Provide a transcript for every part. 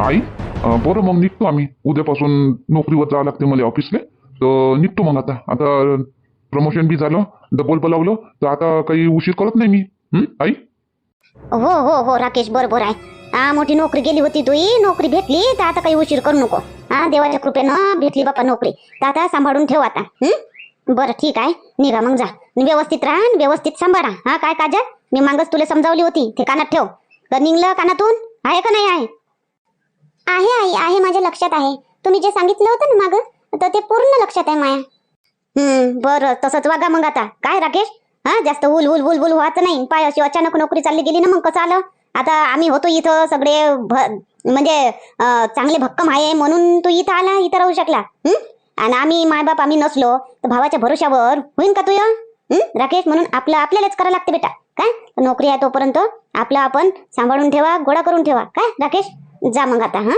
आई अं, बरं मग निघतो आम्ही. उद्यापासून नोकरीवर जावं लागते मला ऑफिसले तर निघतो मग आता. आता प्रमोशन बी झालं डबल बोलावलं तर आता काही उशीर करत नाही मी. हं? आई? हो हो हो राकेश बरोबर आहे. हा मोठी नोकरी गेली होती तुई. नोकरी भेटली तर आता काही उशीर करू नको. हा देवाच्या कृपेनं भेटली बापा नोकरी. तर आता सांभाळून ठेव आता. हं? बरं ठीक आहे. निघा मग जा. व्यवस्थित राहा आणि व्यवस्थित सांभाळा. हा काय काजल? मी मागच तुला समजावली होती. ते कानात ठेव. तर निघलं कानातून? आहे का नाही आहे? आहे आई आहे माझ्या लक्षात आहे. तुम्ही जे सांगितलं होतं ना माग तर ते पूर्ण लक्षात आहे माया. हम्म बरं तसंच वागा मग आता. काय राकेश? हा जास्त उल उल उल उल व्हायचं नाही. पाय अशी अचानक नोकरी चालली गेली ना मग कसं आलं? आता आम्ही होतो इथं सगळे म्हणजे चांगले भक्कम आहे म्हणून तू इथं आला इथं राहू शकला. आणि आम्ही मायबाप आम्ही नसलो तर भावाच्या भरोशावर होईन का तू राकेश म्हणून आपलं आपल्यालाच करावं लागते बेटा. काय? नोकरी आहे तोपर्यंत आपलं आपण सांभाळून ठेवा गोळा करून ठेवा. काय राकेश? जा मग आता हा?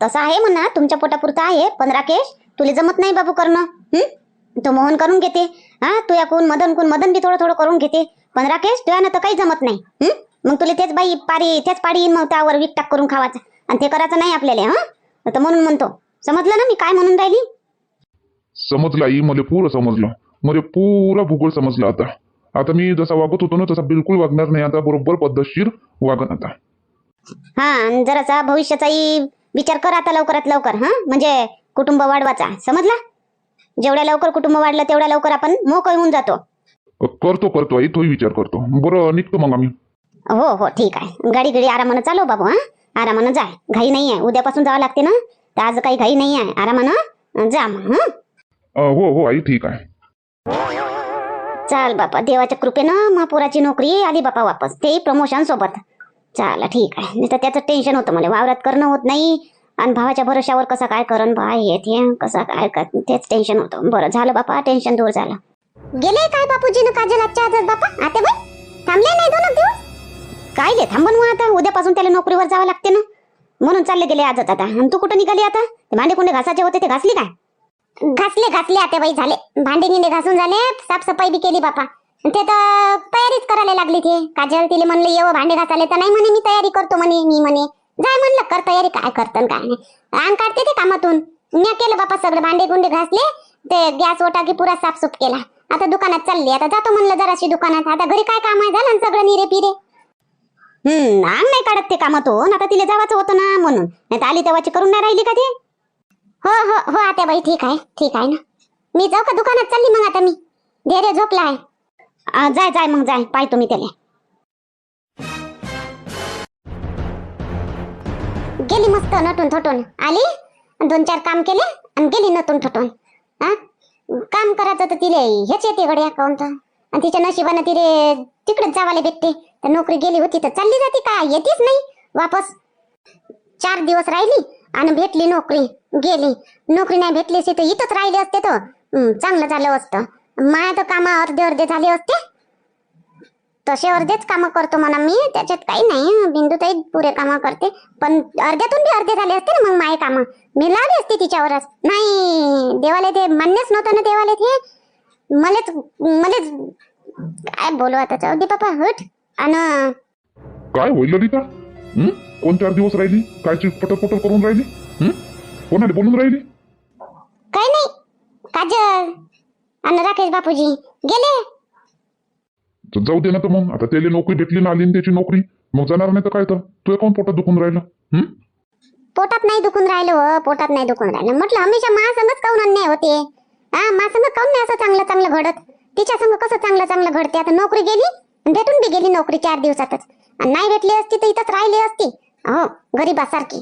तसं आहे म्हणा तुमच्या पोटापुरता आहे पण राकेश तुला जमत नाही बाबू करणं हम्म तो मोहन करून घेते हा? तू याकून मदन कोण मदन बी थोडं थोडं करून घेते पण राकेश तुझ्यानं तर काही जमत नाही हम्म मग तुला तेच बाई पारी तेच पाडी येईन मग त्यावर वीक टाक करून खावायचं आणि ते करायचं नाही आपल्याला हा? तर म्हणून म्हणतो समजलं ना मी काय म्हणून राहिली? समजलं आई मला पुरं समजलं मला पुरा भूगोल समजला आता. आता मी जसा वागत होतो ना तसा बिलकुल वागणार नाही आता बरोबर पद्धतशीर वागण आता. हा आणि जरासा भविष्याचाही विचार कर आता लवकरात लवकर हा? म्हणजे कुटुंब वाढवाचा समजला? जेवढ्या लवकर कुटुंब वाढलं तेवढ्या लवकर आपण मोकळ होऊन जातो. करतो करतो आई तोही विचार करतो. बरं निघतो मग आम्ही. हो हो ठीक आहे. गाडी गिडी आरामानं चालव बाबू हा? आरामानं जाय घाई नाही आहे उद्यापासून जावं लागते ना? तर आज काही घाई नाही आहे आरामानं जा मग हं? हो हो आई ठीक आहे. चाल बापा देवाच्या कृपेनं महापुराची नोकरी आली बापा वापस. तेही प्रमोशन सोबत. चाल ठीक आहे. नाही तर त्याचं टेन्शन होतं मला. वावरात करणं होत नाही. आणि भावाच्या भरोशावर कसं काय करण बा हे ते कसं काय कर तेच टेन्शन होतं. बरं झालं बापा टेन्शन दूर झालं. गेले काय बापूजी काजल आजच्या आजच बापा? आते बाई थांबले नाही दोन दिवस? काय ले थांबन मग आता. उद्यापासून त्याला नोकरीवर जावं लागते ना. म्हणून चालले गेले आजच आता. आणि तू कुठं निघाली आता? ते भांडे कुंडे घासाचे होते ते घासली काय? घासले घासले आता बाई झाले. भांडे निंडे घासून झाले साफसफाई बी केली बापा. ते तर तयारीच करायला लागली ते. काजल तिले म्हणले येव भांडे घासायला. तर नाही म्हणे मी तयारी करतो म्हणे मी म्हणे. जाय म्हणलं कर तयारी काय करतं काय नाही. अंग काढते ते कामातून. मी केलं बापा सगळं भांडे गुंडे घासले ते गॅस ओटा की पुरा साफसूफ केला. आता दुकानात चालली आता जातो म्हणलं जराशी दुकानात. आता घरी काय काम आहे? झालं सगळं निरे पिरे हम्म अंग नाही काढत ते कामातून. आता तिला जावाचं होतं ना म्हणून. नाही तर आली तेव्हाची करून नाही राहिली का ते? हो हो हो आता बाई ठीक आहे ठीक आहे ना. मी जाऊ का दुकानात? चालली मग आता मी. धैर्य झोपला आहे. आ, जाय जाय मग जाय. पाहतो मी त्याला. गेली मस्त नटून थटून. आली? दोन चार काम केले आणि गेली नटून थटून. हा काम करायचं तर तिले हेच येते गड्या कोणतं आणि तिच्या नशिबानं तिले तिकडेच जावाले भेटते. तर नोकरी गेली होती तर चालली जाते का? येतेच नाही. वापस चार दिवस राहिली आणि भेटली नोकरी. गेली. नोकरी नाही भेटली असती तर इथंच राहिली असते तर. हं, चांगलं झालं असतं. माया तर काम अर्धे अर्धे झाले असते. तसे अर्धेच कामं करतो म्हणा मी त्याच्यात काही नाही. बिंदू ताई पुरे कामं करते. पण अर्ध्यातून बी अर्धे झाले असते ना मग माय कामं. मी लावली असते तिच्यावरच. नाही देवाला ते मान्यच नव्हतं ना देवाला ते मलेच मलेच काय बोलू आता जाऊ दे बाबा हट. आणि काय होईल हं? कोण चार दिवस राहिली? काय पटर पटर करून राहिली? कोणाला बोलून राहिली? काय नाही. काजल. आणि राकेश बापूजी गेले? तर जाऊ दे ना तर मग. आता त्याला नोकरी भेटली ना आली ना त्याची नोकरी. मग जाणार नाही तर काय तर? तुझ्या कोण पोटात दुखून राहिलं. हं? पोटात नाही दुखून राहिलं हो. पोटात नाही दुखून राहिलं. म्हटलं हमेशा महासंगच काऊन अन्याय होते? हा महासंग काऊन नाही असं चांगलं चांगलं घडत? तिच्या संग कसं चांगलं चांगलं घडते? आता नोकरी गेली आणि भेटून बी गेली नोकरी चार दिवसातच. आणि नाही भेटली असती तर इथंच राहिली असती. हो गरीबासारखी.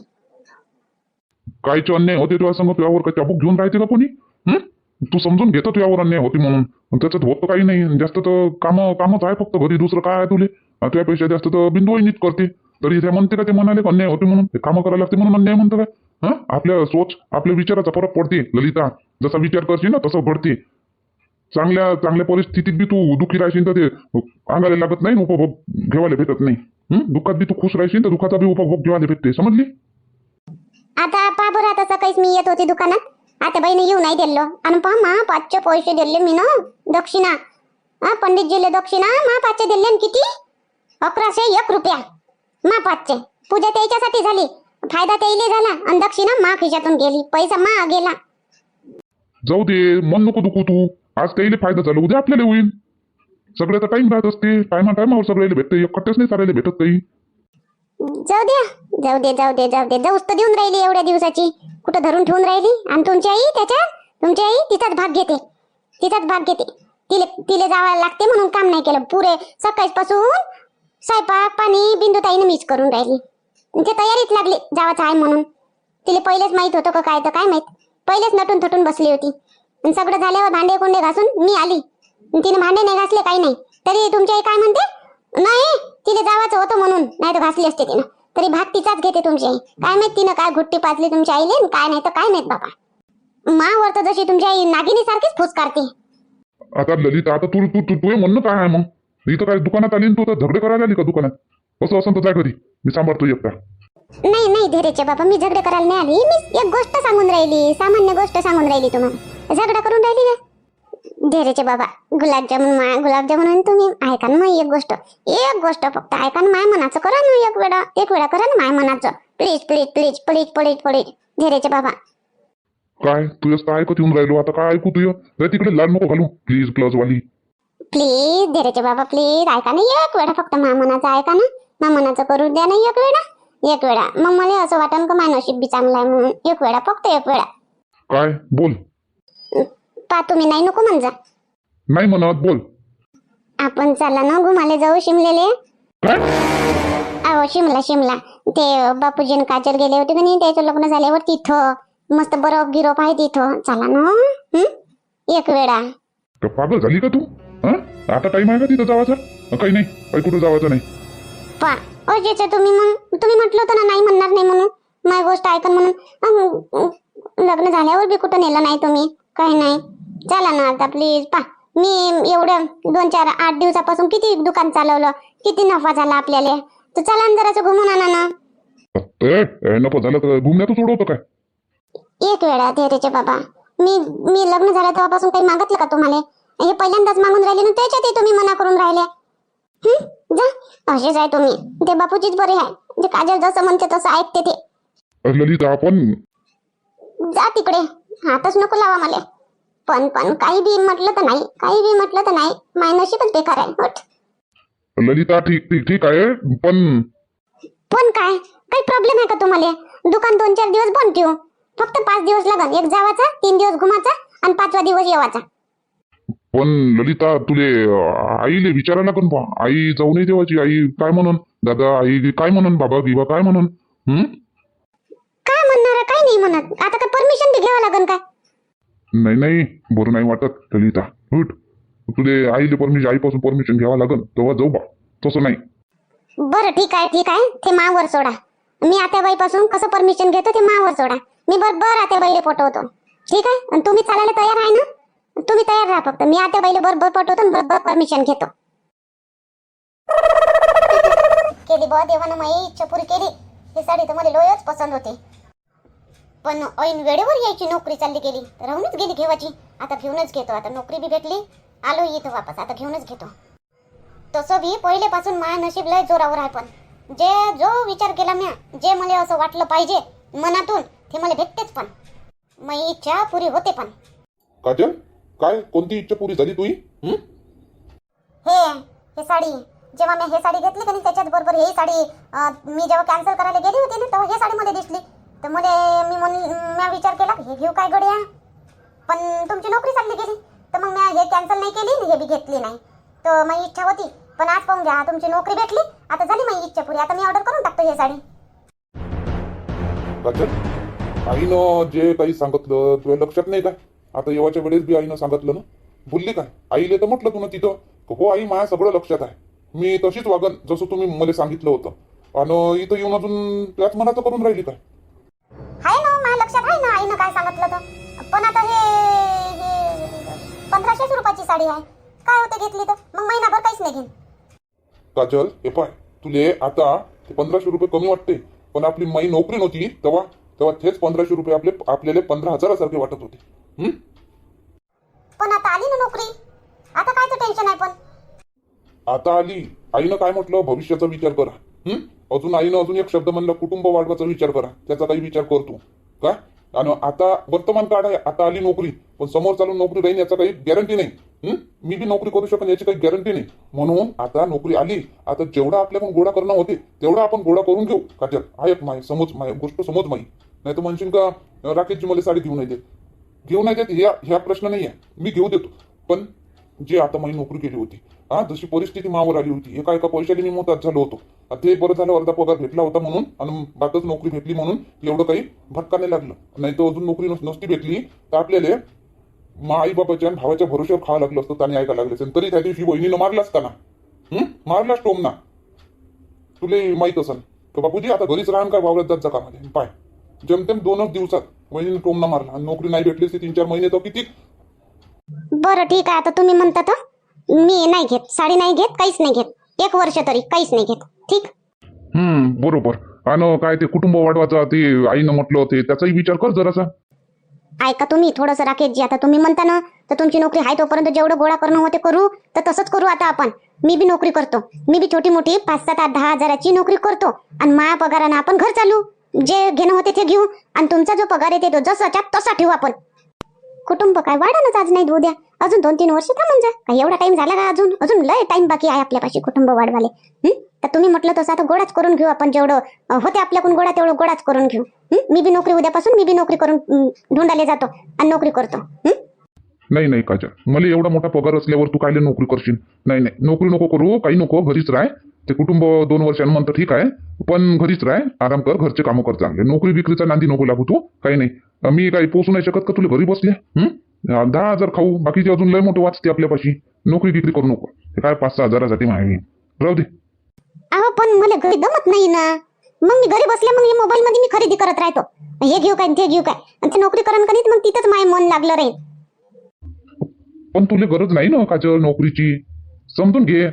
कायचे अन्याय होते तुझ्या संग? तुझ्यावर काय चाबूक घेऊन राहते का कोणी? हं? तू समजून घेतो तुझ्यावर अन्याय होती म्हणून. त्याच्यात होत काही नाही. जास्त तर काम कामच आहे फक्त घरी. दुसरं काय आहे तुले? आणि पैशा जास्त तर बिंदू नीट करते. तरी त्या म्हणते का ते म्हणाले अन्याय होते म्हणून? ते कामं करायला लागते म्हणून अन्याय म्हणतो काय हा? आपल्या सोच आपल्या विचाराचा फरक पडते ललिता. जसा विचार करशील ना तसं घडते. चांगल्या चांगल्या परिस्थितीत बी तू दुःखी राहशील तर ते अंगाला लागत नाही उपभोग घेवायला भेटत नाही. दुःखात बी तू खुश राहशील तर दुःखाचा बी उपभोग घेवायला भेटते. समजली? आता पहा आता सकाळीच मी येत होती दुकानात. आता बहिणी येऊ नाही दिलो आणि पहा मा पाचचे पैसे दिले मी ना दक्षिणा. हा पंडितजीले दक्षिणा मा पाचचे दिले किती? अकराशे एक रुपया. मा पाचचे पूजा त्याच्यासाठी झाली. फायदा त्याईले झाला. आणि दक्षिणा मा खिशातून गेली. पैसा मा गेला. जाऊ दे मन नको दुखू तू. आज त्याला फायदा झाला उद्या आपल्याला होईल. सगळ्याचा टाइम राहत असते. टायमा टायमावर सगळ्याला भेटते. एकट्याच नाही सारायला भेटत काही जाऊ द्या जाऊ दे जाऊ दे जाऊ दे. जाऊस तर देऊन राहिली एवढ्या दिवसाची. कुठं धरून ठेवून राहिली? आणि तुमची आई त्याच्या? तुमची आई तिथंच भाग घेते. तिथंच भाग घेते. तिले तिले जावं लागते म्हणून काम नाही केलं. पुरे सकाळपासून स्वयंपाक पाणी बिंदुताईने मीच करून राहिली. ते तयारीत लागली जावाचं आहे म्हणून. तिले पहिलेच माहीत होतं का काय तर काय माहीत. पहिलेच नटून थटून बसली होती. आणि सगळं झाल्यावर भांडे कोंडे घासून मी आली. तिने भांडे नाही घासले काही नाही. तरी तुमची आई काय म्हणते? नाही तिने जावाचं होतं म्हणून. नाही तर घासली असते तिनं. तरी भाग तिचाच घेते तुमची आई. काय माहीत तिनं काय घुट्टी पाजली तुमच्या आईले काय नाही तर काय माहीत बाबा. मावर तर जशी तुमची आई नागिनी सारखीच फुस काढते. आता ललिता आता तू तू तू म्हणणं काय आहे मग? इथं काय दुकानात आली तू आता झगडे करायला आली का दुकानात? असं असं तर जाय घरी. मी सांभाळतो एकटा. नाही नाही धीरेचे बाबा मी झगडे करायला नाही आली. मी एक गोष्ट सांगून राहिली. सामान्य गोष्ट सांगून राहिली तुम्हाला. झगडा करून राहिली का? धीरेचे बाबा गुलाबजामुन मा गुलाबजामुन आणि तुम्ही ऐका ना एक गोष्ट. एक गोष्ट फक्त ऐका ना माय मनाचं करा ना एक वेळा एक वेळा करा ना माय मनाचं. Please please please please please please धीरेचे बाबा. काय? तुझ्या तर ऐकत येऊन राहिलो आता काय ऐकू तुझं? तिकडे लाल नको घालू प्लीज प्लस वाली. प्लीज धीरेचे बाबा प्लीज ऐका ना एक वेळा फक्त मा मनाचं ऐका ना. मा मनाचं करू द्या ना एक वेळा एक वेळा. मग मला असं वाटन का माय नशीब बी चांगलं आहे म्हणून एक वेळा फक्त एक वेळा. काय? बोल. पा तुम्ही नाही नको म्हणजे. नाही म्हणत बोल. आपण चला ना घुमाले जाऊ शिमलेले. काय? अहो शिमला शिमला. ते बापूजी आणि काजल गेले होते का नाही? त्याचं लग्न झाल्यावर तिथं. मस्त बरफ गिरफ आहे तिथं. चला ना हं? एक वेळा. पागल झाली का तू? हा? आता टाइम आहे का तिथं जावाचा? काही नाही. काही कुठं जावाचं नाही. पा अजेच तुम्ही मग. तुम्ही म्हटलं होतं ना नाही म्हणणार नाही म्हणून. माझी गोष्ट ऐकन म्हणून. अं, अं, लग्न झाल्यावर बी कुठं नेलं नाही तुम्ही? काही नाही. चला ना आता प्लीज पा मी एवढं दोन चार आठ दिवसापासून किती दुकान चालवलं किती नफा झाला आपल्याला. तर चला ना जरासं घुमून आणा ना. ए, नको झालं तर घुमण्यातच उडवतो काय? एक वेळा धैर्यचे बाबा. मी मी लग्न झालं तेव्हापासून काही मागितलं का तुम्हाला? हे पहिल्यांदाच मागून राहिले ना त्याच्यातही तुम्ही मना करून राहिले. हं? जा. असेच आहे तुम्ही. ते बापूजीच बरे आहे. जे काजल जसं म्हणते तसं ऐकते ते. ललिता आपण जा तिकडे. हातच नको लावा मला. पण पण काही बी म्हटलं तर नाही. काही बी म्हटलं तर नाही. माय नशीबच बेकार आहे. हट ललिता ठीक ठीक ठीक आहे. पण पण काय? काही प्रॉब्लेम आहे का तुम्हाला? दुकान दोन चार दिवस बंद ठेवू. फक्त पाच दिवस लागन. एक जावाचा तीन दिवस घुमाचा आणि पाचवा दिवस येवाचा. पण ललिता तुले अं, आईले विचारायला पण पहा आई जाऊ नये देवाची. आई काय म्हणून? दादा आई काय म्हणून? बाबा गिबा काय म्हणून? हं? काय म्हणणार काय नाही म्हणत. आता काय परमिशन बी घ्यावं लागन काय? नाही नाही बरं नाही वाटत ललिता. उठ. तुले आईले परमिशन आईपासून परमिशन घ्यावं लागल तेव्हा जाऊ बा. तसं नाही. बरं ठीक आहे ठीक आहे. ते मावर सोडा. मी आत्याबाईपासून कसं परमिशन घेतो ते मावर सोडा. मी बरोबर आत्याबाईला पटवतो. ठीक आहे? आणि तुम्ही चालायला तयार आहे ना? तुम्ही तयार राहा फक्त. मी आत्याबाईला बरोबर पटवतो आणि बरोबर परमिशन घेतो. केली बुवा देवानं माई इच्छा पुरी केली. ही साडी तर मला लोयच पसंत होती. पण ऐन वेळेवर यायची नोकरी चालली गेली राहूनच गेली घेवाची. आता घेऊनच घेतो आता नोकरी बी भेटली आलो इथं वापस आता घेऊनच घेतो. तसं बी पहिलेपासून माया नशीब लय जोरावर आहे पण. जे जो विचार केला म्या जे मला असं वाटलं पाहिजे मनातून ते मला भेटतेच पण. माझी इच्छा पुरी होते पण. काजल काय कोणती इच्छा पुरी झाली तुही हं? हे हे साडी जेव्हा मी हे साडी घेतली का नाही त्याच्याच बरोबर ही साडी अं, मी जेव्हा कॅन्सल करायला गेली होती ना तेव्हा हे साडी मला दिसली. तर मला मी म्हणून मी विचार केला हे घेऊ काय गड्या? पण तुमची नोकरी चालली गेली. तर मग मी हे कॅन्सल नाही केली हे बी घेतली नाही. तर माझी इच्छा होती. पण आज पाहून घ्या तुमची नोकरी भेटली. आता झाली माझी इच्छा पुरी. आता मी ऑर्डर करून टाकतो हे साडी. काजल आईनं जे काही सांगितलं तुझ्या लक्षात नाही काय आता येवाच्या वेळेस बी आईनं सांगितलं ना? बोलली काय? आईले तर म्हटलं तुला तिथं हो आई माझ्या सगळं लक्षात आहे. मी तशीच वागन जसं तुम्ही मला सांगितलं होतं. आणि इथं येऊन अजून त्याच मनाचं करून राहिली काय? आहे ना माझ्या लक्षात आहे ना आईनं काय सांगितलं तर पण आता हे पंधराशेच रुपयाची साडी आहे. काय होते घेतली तर? मग महिनाभर काहीच नाही घेईन. काजल हे पाय तुले आता ते पंधराशे रुपये कमी वाटते. पण आपली माई नोकरी नव्हती तेव्हा तेव्हा तेच पंधराशे रुपये आपले आपल्याला पंधरा हजारासारखे वाटत होते. हं? पण आता आली ना नोकरी. आता कायचं टेन्शन आहे पण. आता आली. आईनं काय म्हटलं? भविष्याचा विचार करा. हं? अजून आईनं अजून एक शब्द म्हणलं कुटुंब वाढवायचा विचार करा. त्याचा काही विचार करतो. का? आणि आता वर्तमान काळ आहे आता आली नोकरी. पण समोर चालून नोकरी राहील याचा काही गॅरंटी नाही. मी बी नोकरी करू शकन याची काही गॅरंटी नाही. म्हणून आता नोकरी आली आता जेवढा आपल्याकडून गोळा करणं होते तेवढा आपण गोळा करून घेऊ. काजल आहेत माय समज माय गोष्ट समज माई. नाही तर म्हणशील का राकेशची मला साडी घेऊन नाही देत. घेऊन नाही देत ह्या ह्या प्रश्न नाही आहे मी घेऊ देतो. पण जे आता माझी नोकरी केली होती. हा जशी परिस्थिती मावर आली होती. एका एका पैशाने मी मोतात झालो होतो. आता ते बरं झालं अर्धा पगार भेटला होता म्हणून आणि बातच नोकरी भेटली म्हणून एवढं काही भटकाने नाही लागलं. नाही तर अजून नोकरी नसती भेटली तर आपल्याला मा आई बाबाच्या आणि भावाच्या भरोश्यावर खावं लागलं असतं त्याने ऐकायला लागले असेल. तरी त्या दिवशी बहिणीनं मारला असताना ना? हं? मारलाच टोमना तुले माहीत असेल तर बापूजी? आता घरीच राहून काय वावरत जात जा कामाले. पाय. जेमतेम दोनच दिवसात बहिणीनं टोमना मारला आणि नोकरी नाही भेटली असती तीन चार महिने तर किती बरं ठीक आहे. आता तुम्ही म्हणता तर मी नाही घेत. साडी नाही घेत काहीच नाही घेत. एक वर्ष तरी काहीच नाही घेत. ठीक? हम्म बरोबर. आणि काय ते कुटुंब वाढवायचं ते आईनं म्हटलं होते. त्याचाही विचार कर जरासा. ऐका तुम्ही थोडंसं राकेशजी आता तुम्ही म्हणता ना तर तुमची नोकरी आहे तोपर्यंत जेवढं गोळा करणं होते करू तर तसंच करू आता आपण. मी बी नोकरी करतो. मी बी छोटी मोठी पाच सात आठ दहा हजाराची नोकरी करतो. आणि माया पगारानं आपण घर चालू. जे घेणं होते ते घेऊ. आणि तुमचा जो पगार येते तो जसाच्या तसा ठेवू आपण. कुटुंब काय वाढानच आज नाही उद्या अजून दोन तीन वर्ष थांबून जा. काय एवढा टाइम झाला का अजून. अजून लय टाइम बाकी आहे आपल्यापाशी कुटुंब वाढवाले तर तुम्ही म्हटलं तसं आता गोडाच करून घेऊ आपण जेवढं होते आपल्याकडून गोडा तेवढं गोडाच करून घेऊ. मी बी नोकरी उद्यापासून मी बी नोकरी करून अं, जातो आणि नोकरी करतो. नाही नाही काजल. मला एवढा मोठा पगार असल्यावर तू काय नोकरी करशील? नाही नाही. नोकरी नको करू काही नको घरीच राह. ते कुटुंब दोन वर्षांनंतर ठीक आहे पण घरीच राह. आराम कर घरचे कामं कर चांगले. नोकरी विक्रीचा नांदी नको लागू तू. काही नाही. मी काही पोचू नाही शकत का? तुला घरी बसले. दहा हजार खाऊ बाकीचे अजून लय मोठं वाचते आपल्यापाशी. नोकरी विक्री करू नको. ते काय पाच सहा हजारासाठी मागे राहू दे. अहो पण मला घरी जमत नाही ना. मग मी घरी बसले मग मोबाईल मध्ये मी खरेदी करत राहतो. हे घेऊ काय ते घेऊ काय? आणि ते नोकरी करण करीत मग तिथंच माय मन लागलं राहील पण तुला गरज नाही ना काजल नोकरीची? समजून घे.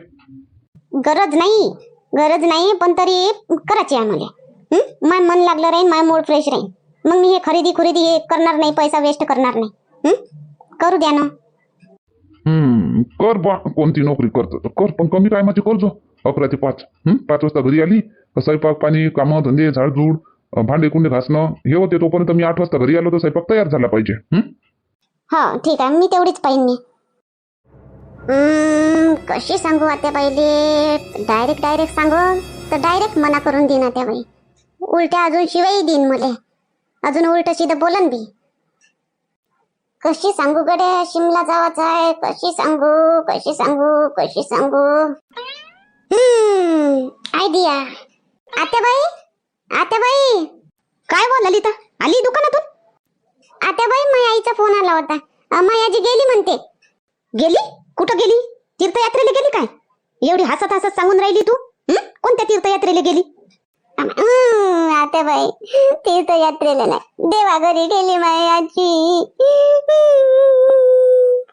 गरज नाही. गरज नाही पण तरी करायची आहे मला. हं? माय मन लागलं राहील माय मूड फ्रेश राहील मग मी हे खरेदी खुरेदी हे करणार नाही पैसा वेस्ट करणार नाही. हं? करू द्या ना. हम्म कर बा कोणती नोकरी करतो तर कर पण कमी टायमाची करजो अकरा ते पाच. हम्म पाच वाजता घरी आली तर स्वयंपाक पाणी कामं धंदे झाडझूड भांडे कुंडे घासणं हे होते तोपर्यंत मी आठ वाजता घरी आलो तर स्वयंपाक तयार झाला पाहिजे. हम्म हो ठीक आहे. मी तेवढीच पाहिन मी. हम्म, कशी सांगू आता पहिले डायरेक्ट डायरेक्ट सांगू? तर डायरेक्ट मना करून देईन आता बाई. उलट्या अजून शिवाय देईन मले. अजून उलट सीधं बोलन बी. कशी सांगू गड्या? शिमला जावाच आहे. कशी सांगू? कशी सांगू? कशी सांगू? हम्म आयडिया आत्याबाई? आत्याबाई? काय बोल ललिता? आली दुकानातून? आत्याबाई माझ्या आईचा फोन आला होता. अं, गेली म्हणते. गेली? कुठं गेली? तीर्थयात्रेला गेली काय? एवढी हसत हसत सांगून राहिली तू? कोणत्या तीर्थयात्रेला गेली? अं, आत्याबाई तीर्थयात्रेला नाही. देवाघरी गेली माझी आजी.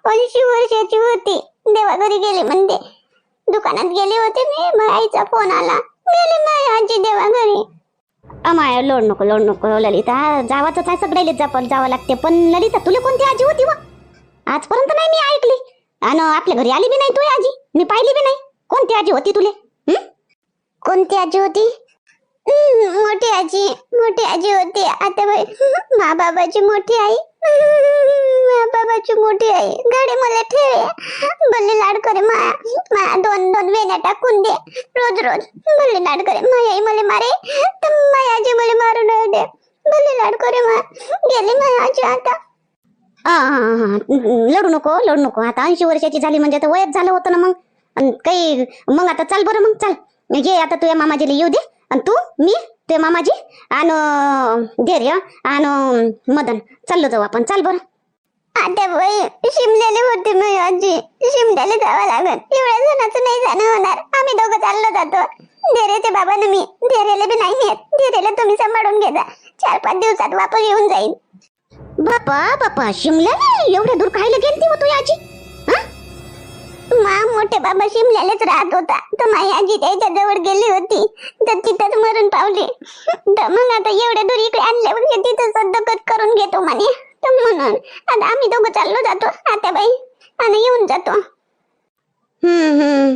ऐंशी वर्षाची होती. देवाघरी गेली म्हणते. दुकानात गेले होते मी माझ्या आईचा फोन आला. गेली माझी आजी देवाघरी अमाय लोड नको लोड नको ललिता. जावाच आहे सगळ्याला जापल जावं लागते. पण ललिता तुला कोणती आजी होती व? आजपर्यंत नाही मी ऐकली. आणि आपल्या घरी आली बी नाही तू आजी. मी पाहिली बी नाही. कोणती आजी होती तुले? हं? कोणती आजी होती? मोठी आजी मोठी आजी होती. आता मा बाबाची मोठी आई. मा बाबाची मोठी आई. गाडी मला ठेवे भले लाड करे माया माया दोन दोन वेण्या टाकून दे. रोज रोज. भले लाड करे. माया आई मला मारे तर माया आजी मला मारून दे. भले लाड करे मा. गेली माया आजी आता. हा, हा, हा, लढू नको लढू नको. आता ऐंशी वर्षाची झाली म्हणजे आता वयच झालं होतं ना मग. काही मग आता चाल बरं मग चाल. ये आता तुझ्या मामाजीला येऊ दे. आणि तू मी तुझ्या मामाजी आणि धैर्य आणि मदन. चाललो जाऊ आपण. चाल बरं. आता बाई शिमल्याला होते मी आजी. शिमल्याला जावं लागत एवढ्या जणांचं नाही जाणं होणार. आम्ही दोघं चाललो जातो. धैर्याच्या बाबानं मी. धैर्याला बी नाही येत. धैर्याला तुम्ही सांभाळून घे जा. चार पाच दिवसात वापस येऊन जाईल बापा बापा शिमल्याला एवढ्या दूर खायला तुझी आजी? हा? मा मोठे बाबा शिमल्यालाच राहत होता. तर माझी आजी त्याच्याजवळ गेली होती. तर तिथंच मरून पावली. तर मग आता एवढ्या दूर इकडे आणल्यावर हे म्हणजे तिथं सद्दकत करून घेतो म्हणे. तर म्हणून आता आम्ही दोघं चाललो जातो. आता बाई आणि येऊन जातो. हम्म हम्म.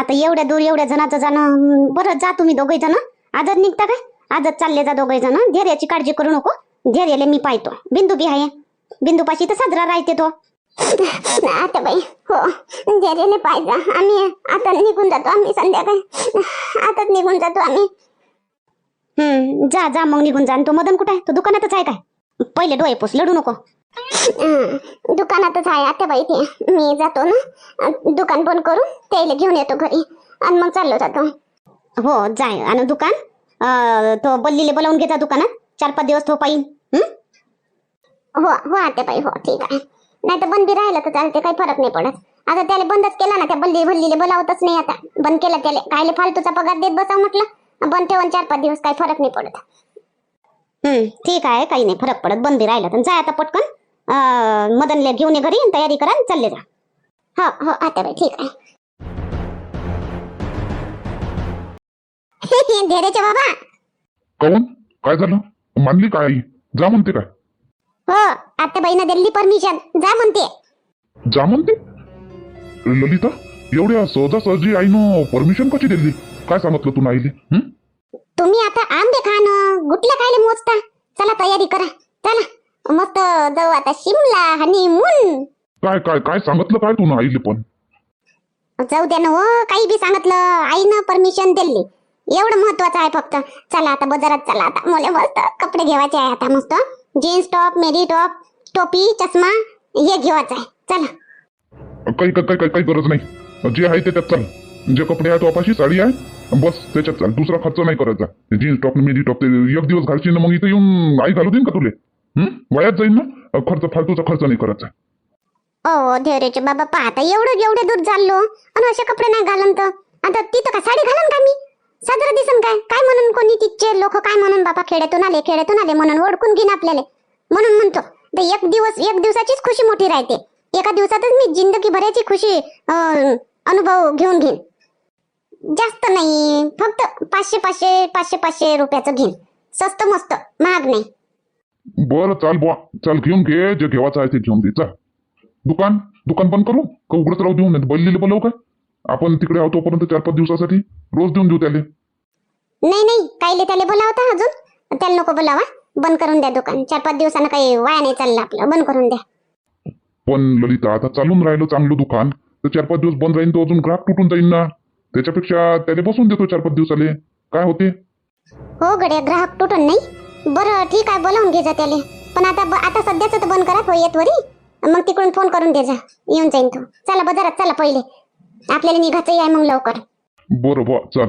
आता एवढ्या दूर एवढ्या जणाचं जाणं बरं जा तुम्ही दोघे जण. आजच निघता काय? आजच चालले जा दोघे जण. धैर्याची काळजी करू नको. धैर्याला मी पाहतो. बिंदू बी आहे. बिंदू पाशी तर साजरा राहते तो. आता बाई. हो धैर्याने पाहिजे आम्ही आता निघून जातो आम्ही संध्याकाळी. आताच निघून जातो आम्ही. हम्म जा जा मग निघून जा. तो मदन कुठे आहे? तो दुकानातच आहे काय? पहिले डोळे पुस लढू नको. दुकानातच आहे आता बाई ते. मी जातो ना दुकान बंद करून त्याला घेऊन येतो घरी. आणि मग चाललो जातो. हो जाय. आणि दुकान? तो बल्लीले बोलावून घेता दुकानात. चार पाच दिवस तो पाहिन. हो हो आता बाई. हो ठीक आहे. नाही तर बंदी राहिलं तर चालते काही फरक नाही पडत. आता त्याला बंदच केला ना त्या बल्ली भल्लीले बोलावतच नाही आता. बंद केलं त्याला. कायले फालतूचा पगार देत बसा म्हटलं? बंद ठेवून चार पाच दिवस काही फरक नाही पडत. हम्म ठीक आहे काही नाही फरक पडत बंदी राहिलं तर. जा आता पटकन. मदनले घेऊन ये घरी तयारी करा चालले जा. हो हो आता बाई ठीक आहे. धैर्याच्या बाबा. काऊन काय झालं? मानली काय जा म्हणते काय? हो आता बाईनं दिली परमिशन जा म्हणते. जा म्हणते? ललिता एवढ्या सहजासहजी आईनं परमिशन कशी दिली? काय सांगितलं तू आईले हं? तुम्ही आता आंबे खाणं गुटल्या खायला मोजता. चला तयारी करा. चला. मस्त जाऊ आता. शिमला हनीमून काय काय काय सांगितलं काय तू आईले पण? जाऊ द्या ना हो. काही बी सांगितलं आईनं परमिशन दिली. एवढं महत्वाचं आहे फक्त. चला आता बाजारात चला आता. मला मस्त कपडे घेवायचे आहे आता मस्त. जीन्स टॉप मेरी टॉप टोपी चष्मा हे घेवायचं आहे. चला. काही काही काही काही गरज नाही. जे आहे ते त्यात चाल. जे कपडे आहे तो साडी आहे बस त्याच्यात चाल. दुसरा खर्च नाही करायचा. जीन्स टॉप मेडी टॉप ते एक दिवस घालशील ना मग इथे येऊन आई घालू देईन का तुले? हं? वायात जाईल ना? खर्च फालतूचा खर्च नाही करायचा. ओ धैर्याचे बाबा पाहता एवढं एवढे दूर चाललो. आणि असे कपडे नाही घालन तर आता तिथं का साडी घालन का मी सदर दिसन काय? काय म्हणून कोणी तिथचे लोक काय म्हणून बाबा खेड्यातून आले खेड्यातून आले म्हणून ओळखून घेईन आपल्याला? म्हणून म्हणतो. एक दिवस एक दिवसाचीच खुशी मोठी राहते. एका दिवसातच मी जिंदगी भरायची खुशी अनुभव घेऊन घेईन. जास्त नाही फक्त पाचशे पाचशे पाचशे पाचशे रुपयाचं घेईन. स्वस्त मस्त महाग नाही. बरं चाल बुवा. चाल घेऊन घे. जे घेवायचं आहे ते घेऊन दे. चाल. दुकान दुकान बंद करू? का उघडत राहू देऊ? नाही बल्लीला बोलवू काय? आपण तिकडे आहोत तोपर्यंत चार पाच दिवसासाठी रोज देऊन देऊ त्याला. नाही नाही कायले त्याला बोलावता अजून? त्याला नको बोलावा. बंद करून द्या दुकान. चार पाच दिवसानं काही वाया नाही चाललं आपलं. बंद करून द्या. पण ललिता आता चालून राहिलं चांगलं दुकान. तर चार पाच दिवस बंद राहीन तो अजून ग्राहक तुटून जाईल ना. त्याच्यापेक्षा त्याला बसून देतो चार पाच दिवसाले. काय होते? हो गड्या ग्राहक तुटून नाही. बरं ठीक आहे बोलावून घे जा त्याले. पण आता आता सध्याच तर बंद करा तो येत वरी. मग तिकडून फोन करून दे जा. येऊन जाईन तो. चला बाजारात चला पहिले. आपल्याला निघायचंही आहे मग लवकर. बरं बुवा चाल.